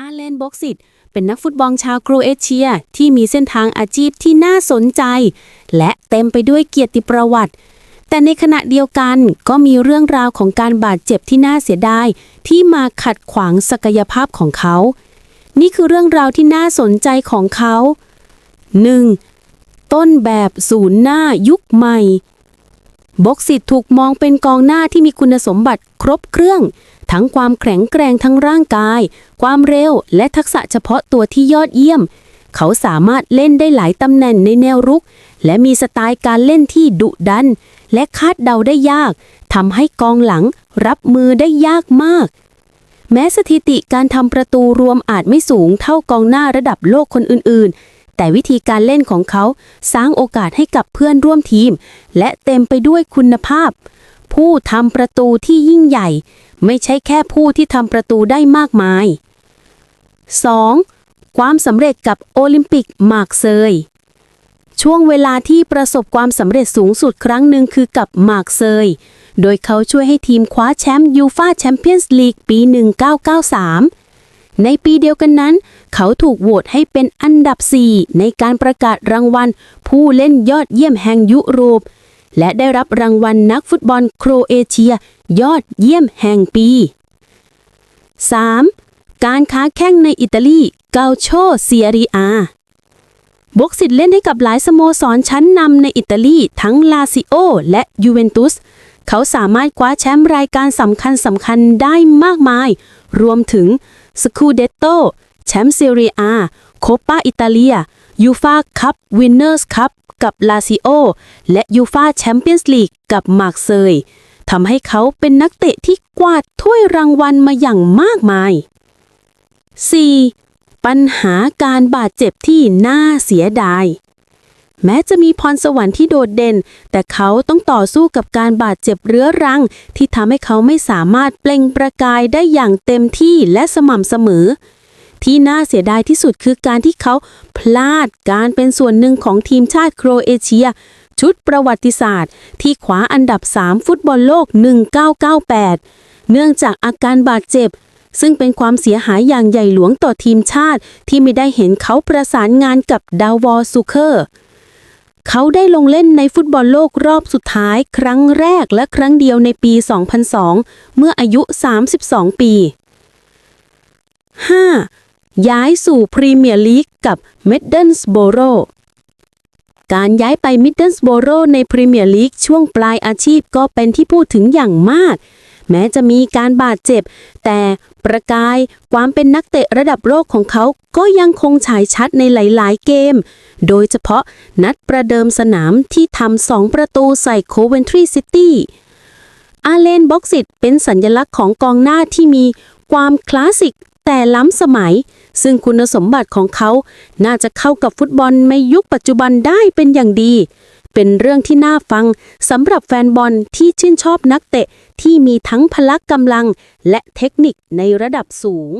อาเลนบ็อกซิตเป็นนักฟุตบอลชาวโครเอเชียที่มีเส้นทางอาชีพที่น่าสนใจ และเต็มไปด้วยเกียรติประวัติ แต่ในขณะเดียวกันก็มีเรื่องราวของการบาดเจ็บที่น่าเสียดาย ที่มาขัดขวางศักยภาพของเขา นี่คือเรื่องราวที่น่าสนใจของเขา 1. ต้นแบบศูนย์หน้ายุคใหม่บ็อกซิตถูกมองเป็นกองหน้าที่มีคุณสมบัติครบเครื่อง ทั้งความแข็งแกร่งทั้งร่างกาย ความเร็วและทักษะเฉพาะตัวที่ยอดเยี่ยม เขาสามารถเล่นได้หลายตำแหน่งในแนวรุก และมีสไตล์การเล่นที่ดุดัน และคาดเดาได้ยากทำให้กองหลังรับมือได้ยากมาก แม้สถิติการทำประตูรวมอาจไม่สูงเท่ากองหน้าระดับโลกคนอื่นๆ แต่วิธีการเล่นของเขาสร้างโอกาสให้กับเพื่อนร่วมทีม และเต็มไปด้วยคุณภาพ ผู้ทำประตูที่ยิ่งใหญ่ ไม่ใช่แค่ผู้ที่ทำประตูได้มากมาย 2. ความสำเร็จกับโอลิมปิกมาร์กเซย ช่วงเวลาที่ประสบความสำเร็จสูงสุดครั้งหนึ่งคือกับมาร์กเซย โดยเขาช่วยให้ทีมคว้าแชมป์ยูฟาแชมเปี้ยนส์ลีกปี 1993 ในปีเดียวกันนั้น เขาถูกโหวตให้เป็นอันดับ 4 ในการประกาศรางวัล ผู้เล่นยอดเยี่ยมแห่งยุโรป และได้รับรางวัลนักฟุตบอลโครเอเชีย ยอดเยี่ยมแห่งปี 3. การค้าแข่งในอิตาลีเกาโชเซียรีอาบกสิทธิ์เล่นให้กับหลายสโมสรชั้นนำในอิตาลีทั้งลาซิโอและยูเวนตุส เขาสามารถคว้าแชมป์รายการสำคัญสำคัญได้มากมาย รวมถึงสคูเดตโตแชมป์ซีเรียอาโคปาอิตาเลีย ยูฟาคัพวินเนอร์สคัพกับลาซิโอและยูฟาแชมเปี้ยนส์ลีกกับมาร์กเซยทำให้เขาเป็นนักเตะที่กวาดถ้วยรางวัลมาอย่างมากมาย 4. ปัญหาการบาดเจ็บที่น่าเสียดาย แม้จะมีพรสวรรค์ที่โดดเด่น แต่เขาต้องต่อสู้กับการบาดเจ็บเรื้อรัง ที่ทำให้เขาไม่สามารถเปล่งประกายได้อย่างเต็มที่และสม่ำเสมอ ที่น่าเสียดายที่สุดคือการที่เขาพลาดการเป็นส่วนหนึ่งของทีมชาติโครเอเชีย ชุดประวัติศาสตร์ ที่ขวาอันดับ 3 ฟุตบอลโลก 1998 เนื่องจากอาการบาดเจ็บ ซึ่งเป็นความเสียหายอย่างใหญ่หลวงต่อทีมชาติ ที่ไม่ได้เห็นเขาประสานงานกับดาวอร์ซูเคอร์เขาได้ลงเล่นในฟุตบอลโลกรอบสุดท้าย ครั้งแรกและครั้งเดียวในปี 2002 เมื่ออายุ 32 ปี ย้ายสู่พรีเมียร์ลีกกับเมดเดิลสโบโรการย้ายไปมิดเดิลสโบโรในพรีเมียร์ลีกช่วงปลายอาชีพก็เป็นที่พูดถึงอย่างมาก แม้จะมีการบาดเจ็บ แต่ประกายความเป็นนักเตะระดับโลกของเขาก็ยังคงฉายชัดในหลาย ๆ เกม โดยเฉพาะนัดประเดิมสนามที่ทำสองประตูใส่โคเวนทรีซิตี้อาเลนบ็อกซิตเป็นสัญลักษณ์ของกองหน้าที่มีความคลาสสิกแต่ล้ำสมัย ซึ่งคุณสมบัติของเขา น่าจะเข้ากับฟุตบอลในยุคปัจจุบันได้เป็นอย่างดี เป็นเรื่องที่น่าฟังสำหรับแฟนบอลที่ชื่นชอบนักเตะที่มีทั้งพละกำลังและเทคนิคในระดับสูง